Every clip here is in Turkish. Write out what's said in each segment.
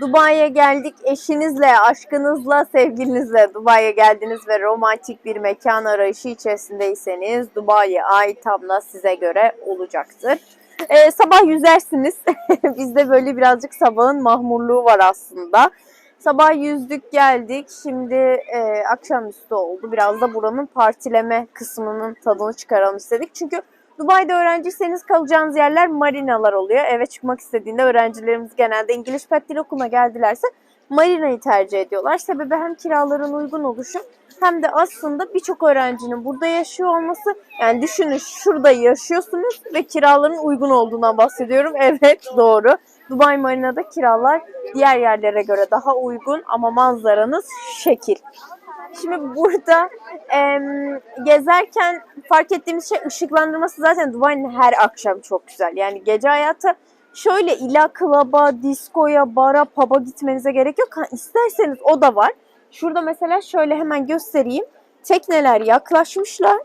Dubai'ye geldik. Eşinizle, aşkınızla, sevgilinizle Dubai'ye geldiniz ve romantik bir mekan arayışı içerisindeyseniz Dubai ay tam da size göre olacaktır. Ee, sabah yüzersiniz. Bizde böyle birazcık sabahın mahmurluğu var aslında. Sabah yüzdük geldik. Şimdi e, akşamüstü oldu. Biraz da buranın partileme kısmının tadını çıkaralım istedik. Çünkü Dubai'de öğrenciyseniz kalacağınız yerler marinalar oluyor. Eve çıkmak istediğinde öğrencilerimiz genelde İngiliz Pet Dil Okulu'na geldilerse marinayı tercih ediyorlar. Sebebi hem kiraların uygun oluşu hem de aslında birçok öğrencinin burada yaşıyor olması. Yani düşünün şurada yaşıyorsunuz ve kiraların uygun olduğundan bahsediyorum. Evet doğru. Dubai Marina'da kiralar diğer yerlere göre daha uygun ama manzaranız şekil. Şimdi burada em, gezerken fark ettiğimiz şey ışıklandırması zaten Dubai'nin her akşam çok güzel. Yani gece hayatı şöyle illa klaba, diskoya, bara, pub'a gitmenize gerek yok. Ha, isterseniz o da var. Şurada mesela şöyle hemen göstereyim. Tekneler yaklaşmışlar.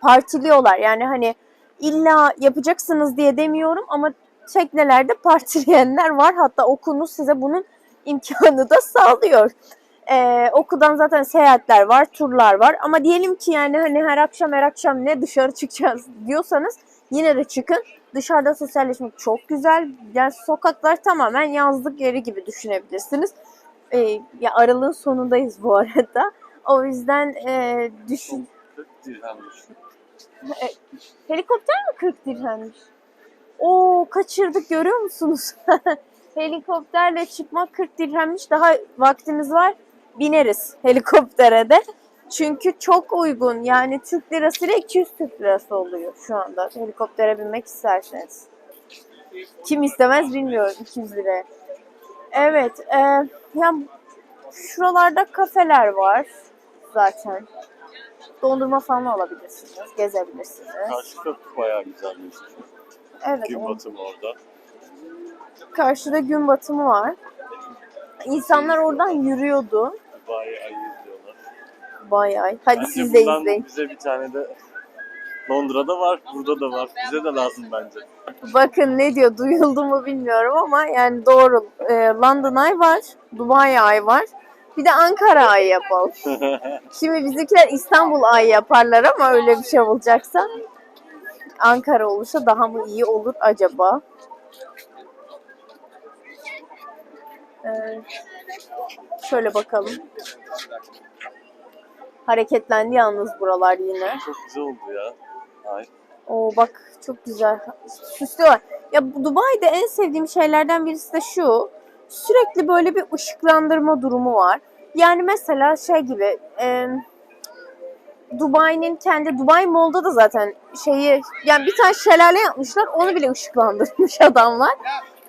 Partiliyorlar. Yani hani illa yapacaksınız diye demiyorum ama teknelerde partileyenler var. Hatta okulunuz size bunun imkanı da sağlıyor. Ee, okuldan zaten seyahatler var, turlar var. Ama diyelim ki yani hani her akşam her akşam ne dışarı çıkacağız diyorsanız yine de çıkın. Dışarıda sosyalleşmek çok güzel. Yani sokaklar tamamen yazlık yeri gibi düşünebilirsiniz. Ee, ya aralığın sonundayız bu arada. O yüzden e, düşün. 40 dirhemmiş. Helikopter mi 40 dirhemmiş? Oo kaçırdık görüyor musunuz? Helikopterle çıkmak 40 dirhemmiş. Daha vaktimiz var. Bineriz helikoptere de. Çünkü çok uygun. Yani Türk lirası ile 200 Türk lirası oluyor şu anda. Helikoptere binmek isterseniz. Kim istemez bilmiyorum 200 liraya. Evet. E, ya şuralarda kafeler var zaten. Dondurma falan alabilirsiniz. Gezebilirsiniz. Karşı köprü bayağı güzelmiş. Evet. Gün batımı orada. Karşıda gün batımı var. İnsanlar oradan yürüyordu. Dubai ayı izliyorlar. Bayağı. Hadi Bence siz de izleyin. Bize bir tane de Londra'da var, burada da var. Bize de lazım bence. Bakın ne diyor duyuldu mu bilmiyorum ama yani doğru. Ee, London Eye var. Dubai Eye var. Bir de Ankara Eye yapalım. Şimdi bizimkiler İstanbul Eye yaparlar ama öyle bir şey olacaksa Ankara olursa daha mı iyi olur acaba? Ee, şöyle bakalım. Hareketlendi yalnız buralar yine. Çok güzel oldu ya. Ay. Oo bak çok güzel. Süslüyorlar. Ya Dubai'de en sevdiğim şeylerden birisi de şu. Sürekli böyle bir ışıklandırma durumu var. Yani mesela şey gibi e, Dubai'nin kendi Dubai Mall'da da zaten şeyi yani bir tane şelale yapmışlar. Onu bile ışıklandırmış adamlar.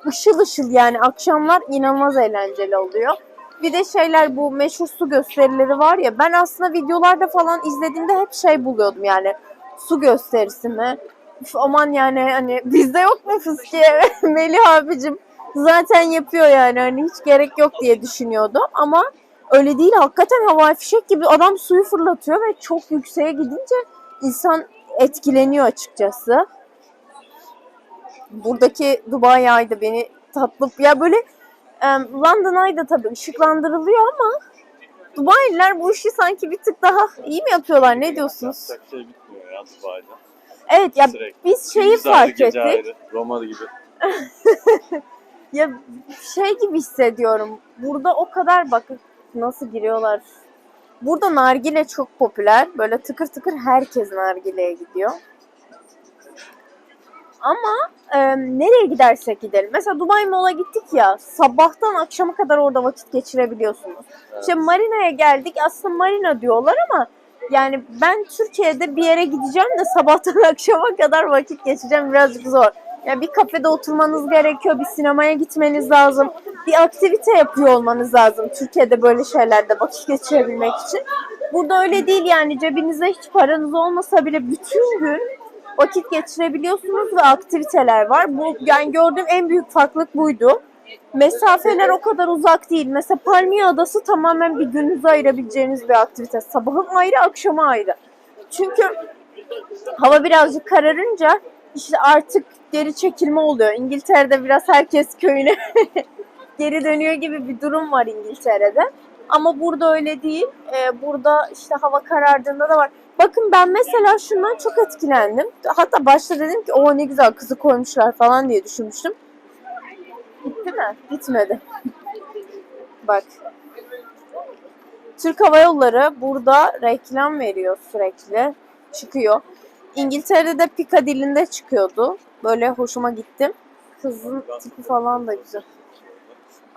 Işıl ışıl yani akşamlar inanılmaz eğlenceli oluyor. Bir de şeyler bu meşhur su gösterileri var ya ben aslında videolarda falan izlediğimde hep şey buluyordum yani su gösterisi mi? Üf, aman yani hani bizde yok mu fıskiye? Melih abicim zaten yapıyor yani hani hiç gerek yok diye düşünüyordum ama öyle değil hakikaten havai fişek gibi adam suyu fırlatıyor ve çok yükseğe gidince insan etkileniyor açıkçası. Buradaki Dubai Eye da beni tatlı ya böyle em, London Eye da tabii ışıklandırılıyor ama Dubai'liler bu işi sanki bir tık daha iyi mi yapıyorlar ne diyorsunuz? Şey bitmiyor ya Dubai'de. Evet ya Sürekli. biz şeyi ayrı, fark ettik. ayrı. Roma gibi. Ya şey gibi hissediyorum. Burada o kadar bak nasıl giriyorlar. Burada nargile çok popüler. Böyle tıkır tıkır herkes nargileye gidiyor. Ama e, nereye gidersek gidelim. Mesela Dubai Mall'a gittik ya. Sabahtan akşama kadar orada vakit geçirebiliyorsunuz. İşte Marina'ya geldik. Aslında Marina diyorlar ama yani ben Türkiye'de bir yere gideceğim de sabahtan akşama kadar vakit geçeceğim birazcık zor. Ya bir kafede oturmanız gerekiyor, bir sinemaya gitmeniz lazım, bir aktivite yapıyor olmanız lazım Türkiye'de böyle şeylerde vakit geçirebilmek için. Burada öyle değil yani cebinizde hiç paranız olmasa bile bütün gün vakit geçirebiliyorsunuz ve aktiviteler var. Bu yani gördüğüm en büyük farklılık buydu. Mesafeler o kadar uzak değil. Mesela Palmiye Adası tamamen bir gününüzü ayırabileceğiniz bir aktivite. Sabahın ayrı, akşama ayrı. Çünkü hava birazcık kararınca işte artık geri çekilme oluyor. İngiltere'de biraz herkes köyüne geri dönüyor gibi bir durum var İngiltere'de. Ama burada öyle değil. Ee, burada işte hava karardığında da var. Bakın ben mesela şundan çok etkilendim. Hatta başta dedim ki o ne güzel kızı koymuşlar falan diye düşünmüştüm. Gitti mi? Gitmedi. Bak. Türk Hava Yolları burada reklam veriyor sürekli. Çıkıyor. İngiltere'de de Piccadilly'inde çıkıyordu. Böyle hoşuma gittim. Kızın tipi falan da güzel.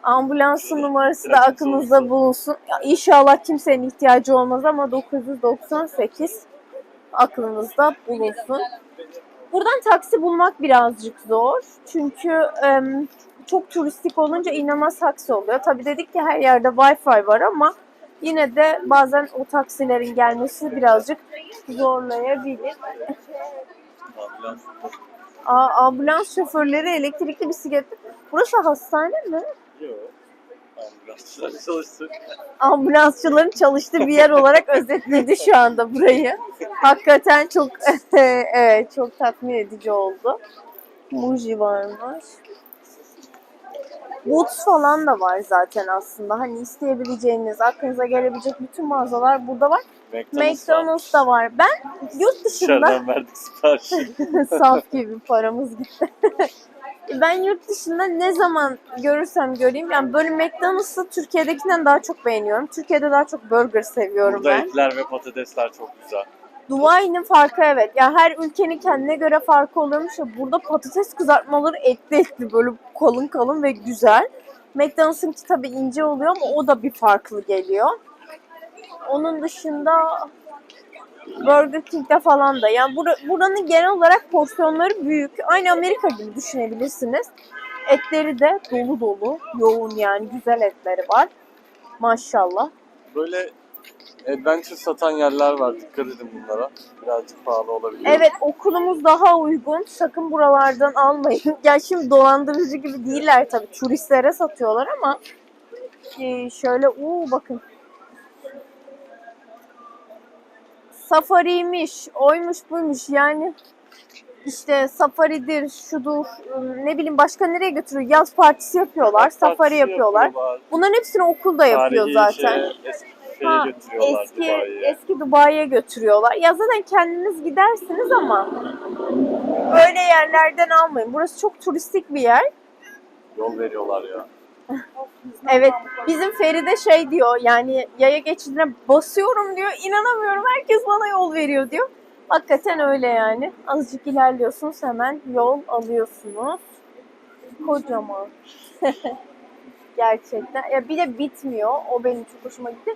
Ambulansın numarası da aklınızda bulunsun. İnşallah kimsenin ihtiyacı olmaz ama 998 aklınızda bulunsun. Buradan taksi bulmak birazcık zor. Çünkü çok turistik olunca inanılmaz taksi oluyor. Tabii dedik ki her yerde Wi-Fi var ama yine de bazen o taksilerin gelmesi birazcık zorlayabilir. Ambulans. Aa, ambulans şoförleri elektrikli bisikletli. Burası hastane mi? Yok. Ambulansçılar çalıştı. ambulansçıların çalıştığı bir yer olarak özetledi şu anda burayı. Hakikaten çok evet çok tatmin edici oldu. Muji varmış. Boots falan da var zaten aslında. Hani isteyebileceğiniz, aklınıza gelebilecek bütün mağazalar burada var. McDonald's, McDonald's da var. Ben yurt dışında Dışarıdan verdik siparişi. Saf gibi paramız gitti. Ben yurt dışında ne zaman görürsem göreyim yani böyle McDonald's'ı Türkiye'dekinden daha çok beğeniyorum. Türkiye'de daha çok burger seviyorum Burada ben. etler ve patatesler çok güzel. Dubai'nin farkı evet. Ya her ülkenin kendine göre farkı oluyormuş ya. Burada patates kızartmaları etli etli böyle kalın kalın ve güzel. McDonald's'ınki tabii ince oluyor ama o da bir farklı geliyor. Onun dışında Burger King'de falan da. Yani bura- buranın genel olarak porsiyonları büyük. Aynı Amerika gibi düşünebilirsiniz. Etleri de dolu dolu, yoğun yani güzel etleri var. Maşallah. Böyle adventure satan yerler var. Dikkat edin bunlara. Birazcık pahalı olabilir. Evet okulumuz daha uygun. Sakın buralardan almayın. Ya şimdi dolandırıcı gibi değiller tabii. Turistlere satıyorlar ama e, şöyle uuu bakın. Safari'ymiş, oymuş buymuş yani işte safaridir, şudur, ıı, ne bileyim başka nereye götürüyor? Yaz partisi yapıyorlar, safari Partisi yapıyorlar. Bunların hepsini okulda yapıyor Tarihi zaten. eski Ha, eski Dubai'ye. eski Dubai'ye götürüyorlar. Ya zaten kendiniz gidersiniz ama böyle yerlerden almayın. Burası çok turistik bir yer. Yol veriyorlar ya. Evet, bizim Feride şey diyor yani yaya geçidine basıyorum diyor. İnanamıyorum herkes bana yol veriyor diyor. Hakikaten öyle yani. Azıcık ilerliyorsunuz hemen yol alıyorsunuz. Kocaman. Gerçekten. Ya bir de bitmiyor. O benim çok hoşuma gitti.